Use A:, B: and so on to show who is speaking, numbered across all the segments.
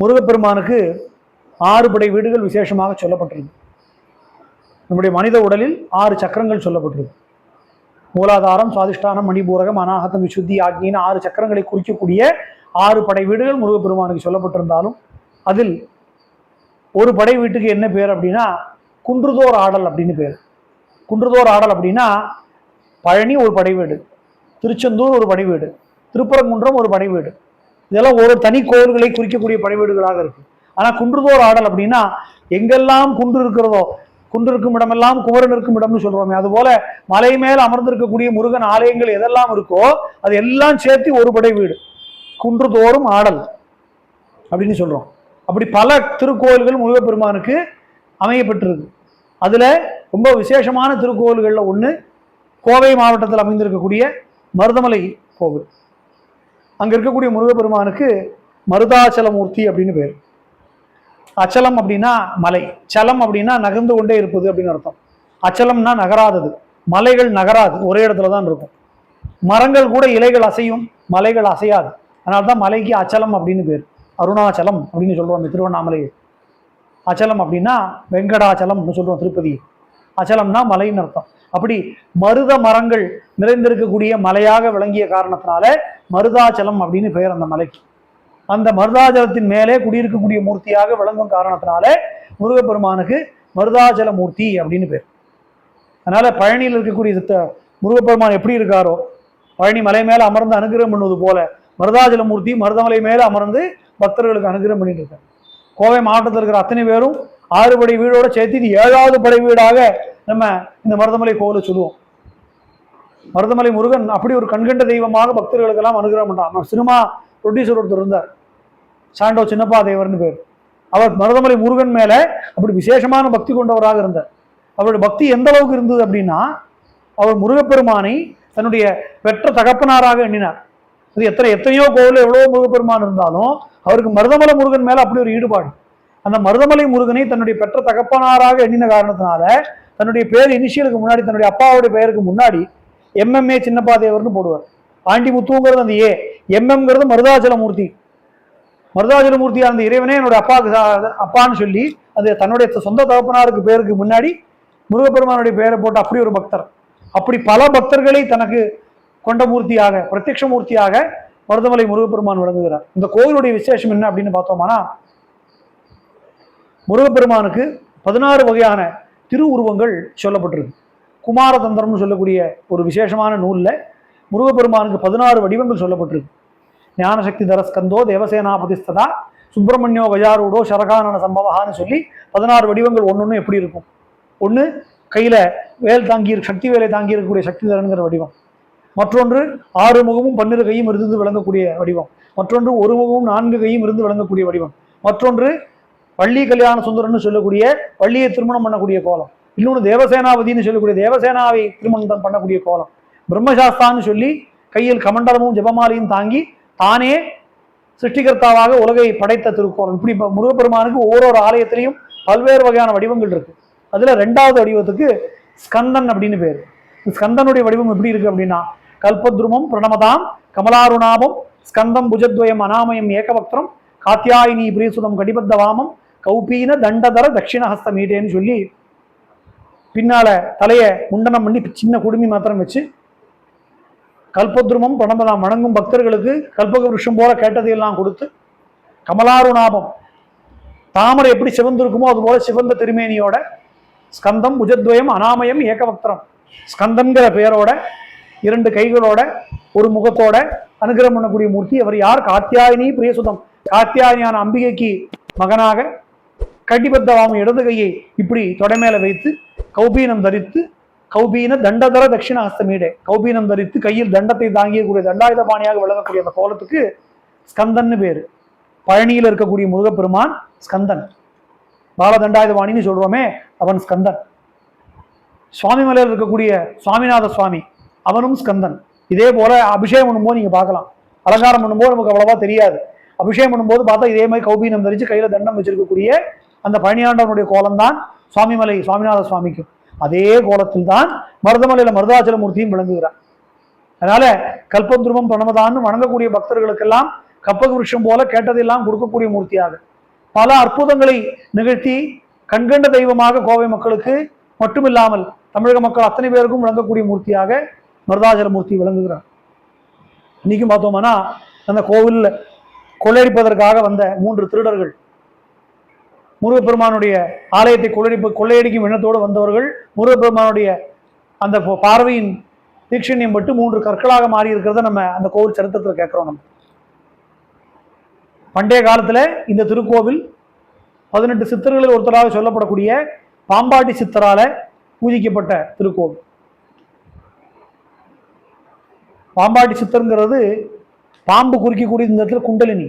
A: முருகப்பெருமானுக்கு ஆறு படை வீடுகள் விசேஷமாக சொல்லப்பட்டிருக்கு நம்முடைய மனித உடலில் ஆறு சக்கரங்கள் சொல்லப்பட்டிருக்கு மூலாதாரம் சுவாதிஷ்டானம் மணிபூரகம் அநாகதம் விசுத்தி ஆக்னின்னு ஆறு சக்கரங்களை குறிக்கக்கூடிய ஆறு படை வீடுகள் முருகப்பெருமானுக்கு சொல்லப்பட்டிருந்தாலும் அதில் ஒரு படை வீட்டுக்கு என்ன பேர் அப்படின்னா குன்றுதோர் ஆடல் அப்படின்னு பேர். குன்றுதோர் ஆடல் அப்படின்னா பழனி ஒரு படை வீடு திருச்செந்தூர் ஒரு படை வீடு திருப்பரங்குன்றம் ஒரு படை வீடு இதெல்லாம் ஒரு தனி கோவில்களை குறிக்கக்கூடிய படை வீடுகளாக இருக்கு. ஆனால் குன்றுதோர் ஆடல் அப்படின்னா எங்கெல்லாம் குன்று இருக்கிறதோ குன்று இருக்கும் இடமெல்லாம் குமரன் இருக்கும் இடம்னு சொல்றோமே. அதுபோல மலை மேல் அமர்ந்திருக்கக்கூடிய முருகன் ஆலயங்கள் எதெல்லாம் இருக்கோ அது எல்லாம் சேர்த்து ஒரு படை வீடு. குன்றுதோறும் ஆடல் அப்படின்னு சொல்றோம். அப்படி பல திருக்கோயில்கள் முருகப்பெருமானுக்கு அமையப்பட்டிருக்கு அதுல ரொம்ப விசேஷமான திருக்கோவில்களில் ஒன்று கோவை மாவட்டத்தில் அமைந்திருக்கக்கூடிய மருதமலை கோவில். அங்கே இருக்கக்கூடிய முருகப்பெருமானுக்கு மருதாச்சலமூர்த்தி அப்படின்னு பேர். அச்சலம் அப்படின்னா மலை. சலம் அப்படின்னா நகர்ந்து கொண்டே இருப்பது அப்படின்னு அர்த்தம். அச்சலம்னா நகராதது. மலைகள் நகராது. ஒரே இடத்துல தான் இருக்கும். மரங்கள் கூட இலைகள் அசையும் மலைகள் அசையாது. அதனால தான் மலைக்கு அச்சலம் அப்படின்னு பேர். அருணாச்சலம் அப்படின்னு சொல்றோம் இந்த திருவண்ணாமலையை. அச்சலம் அப்படின்னா வெங்கடாச்சலம்னு சொல்லுவோம் திருப்பதி அச்சலம்னா மலைன்னு அர்த்தம். அப்படி மருத மரங்கள் நிறைந்திருக்கக்கூடிய மலையாக விளங்கிய காரணத்தினால மருதாச்சலம் அப்படின்னு பெயர் அந்த மலைக்கு. அந்த மருதாச்சலத்தின் மேலே குடியிருக்கக்கூடிய மூர்த்தியாக விளங்கும் காரணத்தினால முருகப்பெருமானுக்கு மருதாச்சல மூர்த்தி அப்படின்னு பேர். அதனால பழனியில் இருக்கக்கூடிய முருகப்பெருமான் எப்படி இருக்காரோ பழனி மலை மேலே அமர்ந்து அனுகிரகம் பண்ணுவது போல மருதாச்சல மூர்த்தி மருதமலை மேலே அமர்ந்து பக்தர்களுக்கு அனுகிரகம் பண்ணிட்டு இருக்காங்க கோவை மாவட்டத்தில் இருக்கிற அத்தனை பேரும் ஆறு படை வீடோட சேர்த்து இது ஏழாவது படை வீடாக நம்ம இந்த மருதமலை கோவிலை சொல்லுவோம். மருதமலை முருகன் அப்படி ஒரு கண்கண்ட தெய்வமாக பக்தர்களுக்கெல்லாம் அனுகிரகம் பண்ணான் சினிமா ப்ரொடியூசர் ஒருத்தர் இருந்தார். சாண்டோ சின்னப்பா தேவர்னு பேர். அவர் மருதமலை முருகன் மேல அப்படி விசேஷமான பக்தி கொண்டவராக இருந்தார். அவருடைய பக்தி எந்த அளவுக்கு இருந்தது அப்படின்னா அவர் முருகப்பெருமானை தன்னுடைய பெற்ற தகப்பனாராக எண்ணினார். அது எத்தனை எத்தனையோ கோவில் எவ்வளோ முருகப்பெருமான் இருந்தாலும் அவருக்கு மருதமலை முருகன் மேல அப்படி ஒரு ஈடுபாடு. அந்த மருதமலை முருகனை தன்னுடைய பெற்ற தகப்பனாராக எண்ணின காரணத்தினால தன்னுடைய பேர் இனிஷியலுக்கு முன்னாடி தன்னுடைய அப்பாவுடைய பெயருக்கு முன்னாடி எம்எம்ஏ சின்னப்பா தேவர்னு போடுவார். ஆண்டி முத்துங்கிறது அந்த ஏ எம்எம்ங்கிறது மருதாச்சலமூர்த்தி மூர்த்தி அந்த இறைவனே என்னோட அப்பாவுக்கு அப்பான்னு சொல்லி அது தன்னுடைய சொந்த தகப்பனாருக்கு பேருக்கு முன்னாடி முருகப்பெருமானுடைய பெயரை போட்டு அப்படி ஒரு பக்தர். அப்படி பல பக்தர்களை தனக்கு கொண்ட மூர்த்தியாக பிரத்யக்ஷ மூர்த்தியாக மருதமலை முருகப்பெருமான் விளங்குகிறார் இந்த கோவிலுடைய விசேஷம் என்ன அப்படின்னு பார்த்தோம்னா முருகப்பெருமானுக்கு பதினாறு வகையான திருவுருவங்கள் சொல்லப்பட்டிருக்கு. குமாரதந்திரம்னு சொல்லக்கூடிய ஒரு விசேஷமான நூலில் முருகப்பெருமானுக்கு பதினாறு வடிவங்கள் சொல்லப்பட்டிருக்கு. ஞானசக்தி தரஸ்கந்தோ தேவசேனாபதிஸ்ததா சுப்பிரமணியோ கஜாரூடோ சரகானன சம்பவகான்னு சொல்லி பதினாறு வடிவங்கள் ஒன்று எப்படி இருக்கும்? ஒன்று கையில் வேல் தாங்கி சக்தி வேலை தாங்கி இருக்கக்கூடிய சக்தி தரனுங்கிற வடிவம். மற்றொன்று ஆறு முகமும் பன்னிரு கையும் இருந்து விளங்கக்கூடிய வடிவம். மற்றொன்று ஒரு முகமும் நான்கு கையும் இருந்து விளங்கக்கூடிய வடிவம். மற்றொன்று பள்ளி கல்யாண சுந்தரன்னு சொல்லக்கூடிய பள்ளியை திருமணம் பண்ணக்கூடிய கோலம். இன்னொன்று தேவசேனாபதினு சொல்லக்கூடிய தேவசேனாவை திருமணம் பண்ணக்கூடிய கோலம். பிரம்மசாஸ்தான்னு சொல்லி கையில் கமண்டலமும் ஜபமாலையும் தாங்கி தானே சிருஷ்டிகர்த்தாவாக உலகை படைத்த திருக்கோலம். இப்படி முருகப்பெருமானுக்கு ஒவ்வொரு ஆலயத்திலையும் பல்வேறு வகையான வடிவங்கள் இருக்கு. அதுல ரெண்டாவது வடிவத்துக்கு ஸ்கந்தன் அப்படின்னு பேர். ஸ்கந்தனுடைய வடிவம் எப்படி இருக்கு அப்படின்னா கல்பத்ருமம் பிரணமதாம் கமலாருணாபம் ஸ்கந்தம் புஜத்வயம் அனாமயம் ஏகபக்திரம் காத்தியாயினி பிரியசுதம் கடிபத்த வாமம் கௌபீன தண்டதர தட்சிணஹஸ்த மீட்டேன்னு சொல்லி பின்னால தலையை முண்டனம் பண்ணி சின்ன குடுமி மாத்திரம் வச்சு கல்பத்ருமம் பணமெல்லாம் வணங்கும் பக்தர்களுக்கு கல்பக விருஷம் போல கேட்டதையெல்லாம் கொடுத்து கமலாருணாபம். தாமரை எப்படி சிவந்திருக்குமோ அது போல சிவந்த திருமேனியோட ஸ்கந்தம் புஜத்வயம் அனாமயம் ஏகபக்திரம். ஸ்கந்தங்கிற பெயரோட இரண்டு கைகளோட ஒரு முகத்தோட அனுகிரம் பண்ணக்கூடிய மூர்த்தி. அவர் யார்? காத்தியாயினி பிரியசுதம். காத்தியாயினியான அம்பிகைக்கு மகனாக கட்டிபத்தவாம இடது கையை இப்படி தொடை மேல வைத்து கௌபீனம் தரித்து கௌபீன தண்டதர தட்சிண அஸ்தமீடே. கௌபீனம் தரித்து கையில் தண்டத்தை தாங்கியக்கூடிய தண்டாயுத பாணியாக விளங்கக்கூடிய அந்த கோலத்துக்கு ஸ்கந்தன்னு பேரு. பழனியில் இருக்கக்கூடிய முருகப்பெருமான் ஸ்கந்தன். பாலதண்டாயுதபாணின்னு சொல்றோமே அவன் ஸ்கந்தன். சுவாமி மலையில் இருக்கக்கூடிய சுவாமிநாத சுவாமி அவனும் ஸ்கந்தன். இதே போல அபிஷேகம் பண்ணும்போது நீங்க பார்க்கலாம். அலங்காரம் பண்ணும்போது நமக்கு அவ்வளவா தெரியாது. அபிஷேகம் பண்ணும்போது பார்த்தா இதே மாதிரி கௌபீனம் தரிச்சு கையில தண்டம் வச்சிருக்கக்கூடிய அந்த பழனியாண்டவனுடைய கோலம்தான் சுவாமிமலை சுவாமிநாத சுவாமிக்கும் அதே கோலத்தில் தான் மருதமலையில் மருதாச்சல மூர்த்தியும் விளங்குகிறார். அதனால கல்பத்ருமம் பிரணமதான்னு வணங்கக்கூடிய பக்தர்களுக்கெல்லாம் கப்பக விருஷம் போல கேட்டதெல்லாம் கொடுக்கக்கூடிய மூர்த்தியாக. பல அற்புதங்களை நிகழ்த்தி கண்கண்ட தெய்வமாக கோவை மக்களுக்கு மட்டுமில்லாமல் தமிழக மக்கள் அத்தனை பேருக்கும் விளங்கக்கூடிய மூர்த்தியாக மருதாச்சலமூர்த்தி விளங்குகிறார். இன்னைக்கும் பார்த்தோம்னா அந்த கோவிலில் கொள்ளையடிப்பதற்காக வந்த மூன்று திருடர்கள் முருகப்பெருமானுடைய ஆலயத்தை கொள்ளையடிப்பு கொள்ளையடிக்கும் எண்ணத்தோடு வந்தவர்கள் முருகப்பெருமானுடைய அந்த பார்வையின் தீட்சண்யம் பட்டு மூன்று கற்களாக மாறி இருக்கிறத நம்ம அந்த கோவில் சரித்திரத்தில் கேட்குறோம் நம்ம. பண்டைய காலத்தில் இந்த திருக்கோவில் பதினெட்டு சித்தர்களில் ஒருத்தராக சொல்லப்படக்கூடிய பாம்பாட்டி சித்தரால பூஜிக்கப்பட்ட திருக்கோவில். பாம்பாட்டி சித்தருங்கிறது பாம்பு குறிக்கக்கூடிய இந்த இடத்துல குண்டலினி.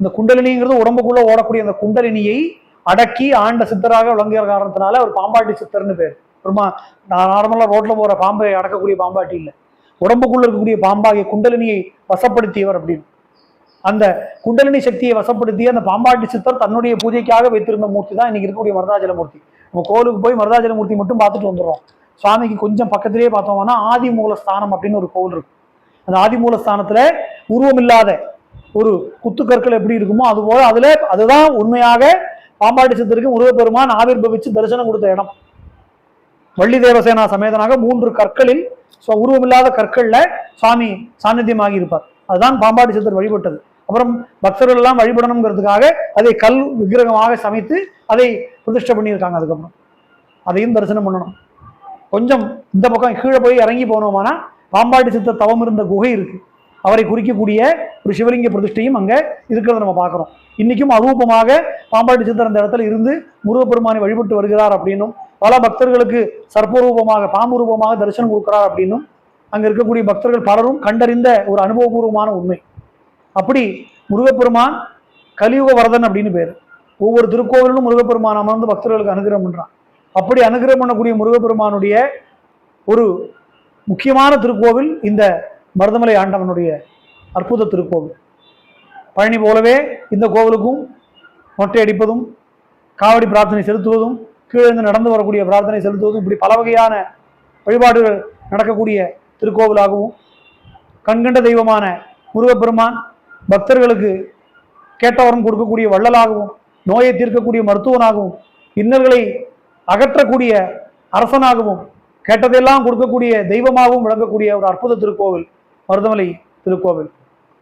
A: இந்த குண்டலினிங்கிறது உடம்புக்குள்ளே ஓடக்கூடிய அந்த குண்டலினியை அடக்கி ஆண்ட சித்தராக விளங்குகிற காரணத்தினால அவர் பாம்பாட்டி சித்தர்னு பேர். பெருமா நான் நார்மலாக ரோட்டில் போகிற பாம்பை அடக்கக்கூடிய பாம்பாட்டி இல்லை. உடம்புக்குள்ள இருக்கக்கூடிய பாம்பாகிய குண்டலினியை வசப்படுத்தியவர் அப்படின்னு. அந்த குண்டலினி சக்தியை வசப்படுத்தி அந்த பாம்பாட்டி சித்தர் தன்னுடைய பூஜைக்காக வைத்திருந்த மூர்த்தி தான் இன்னைக்கு இருக்கக்கூடிய மருதாஜலமூர்த்தி நம்ம கோவிலுக்கு போய் மருதாஜலமூர்த்தி மட்டும் பார்த்துட்டு வந்துடுறோம். சுவாமிக்கு கொஞ்சம் பக்கத்திலேயே பார்த்தோம்னா ஆதி மூலஸ்தானம் அப்படின்னு ஒரு கோவில் இருக்கு அந்த ஆதி உருவம் உருவமில்லாத ஒரு குத்துக்கற்கள் எப்படி இருக்குமோ அதுபோல் அதில் அதுதான் உண்மையாக பாம்பாட்டி சித்தருக்கு முருகப்பெருமான் ஆவிர்பவிச்சு தரிசனம் கொடுத்த இடம். வள்ளி தேவசேனா சமேதனாக மூன்று கற்களில் உருவமில்லாத கற்களில் சுவாமி சாநித்தியமாகி இருப்பார். அதுதான் பாம்பாட்டி சித்தர் வழிபட்டது. அப்புறம் பக்தர்கள் எல்லாம் வழிபடணுங்கிறதுக்காக அதை கல் விக்கிரகமாக சமைத்து அதை பிரதிஷ்டை பண்ணியிருக்காங்க அதுக்கப்புறம். அதையும் தரிசனம் பண்ணணும். கொஞ்சம் இந்த பக்கம் கீழே போய் இறங்கி போனோமானா பாம்பாட்டி சித்தர் தவம் இருந்த குகை இருக்கு. அவரை குறிக்கக்கூடிய ஒரு சிவலிங்க பிரதிஷ்டையும் அங்கே இருக்கிறத நம்ம பார்க்குறோம். இன்றைக்கும் அரூபமாக பாம்பாட்டி சித்தர் அந்த இடத்துல இருந்து முருகப்பெருமானை வழிபட்டு வருகிறார் அப்படின்னும் பல பக்தர்களுக்கு சர்ப்பரூபமாக பாம்பு ரூபமாக தரிசனம் கொடுக்கிறார் அப்படின்னும் அங்கே இருக்கக்கூடிய பக்தர்கள் பலரும் கண்டறிந்த ஒரு அனுபவபூர்வமான உண்மை. அப்படி முருகப்பெருமான் கலியுக வரதன் அப்படின்னு பேர். ஒவ்வொரு திருக்கோவிலும் முருகப்பெருமான் அமர்ந்து பக்தர்களுக்கு அனுகிரகம் பண்ணுறான் அப்படி அனுகிரகம் பண்ணக்கூடிய முருகப்பெருமானுடைய ஒரு முக்கியமான திருக்கோவில் இந்த மருதமலை ஆண்டவனுடைய அற்புத திருக்கோவில் பழனி போலவே இந்த கோவிலுக்கும் மொட்டை அடிப்பதும் காவடி பிரார்த்தனை செலுத்துவதும் கீழே இருந்து நடந்து வரக்கூடிய பிரார்த்தனை செலுத்துவதும் இப்படி பல வகையான வழிபாடுகள் நடக்கக்கூடிய திருக்கோவிலாகவும் கண்கண்ட தெய்வமான முருகப்பெருமான் பக்தர்களுக்கு கேட்டவரம் கொடுக்கக்கூடிய வள்ளலாகவும் நோயை தீர்க்கக்கூடிய மருத்துவனாகவும் இன்னல்களை அகற்றக்கூடிய அரசனாகவும் கேட்டதெல்லாம் கொடுக்கக்கூடிய தெய்வமாகவும் விளங்கக்கூடிய ஒரு அற்புத திருக்கோவில் மருதமலை திருக்கோவில்.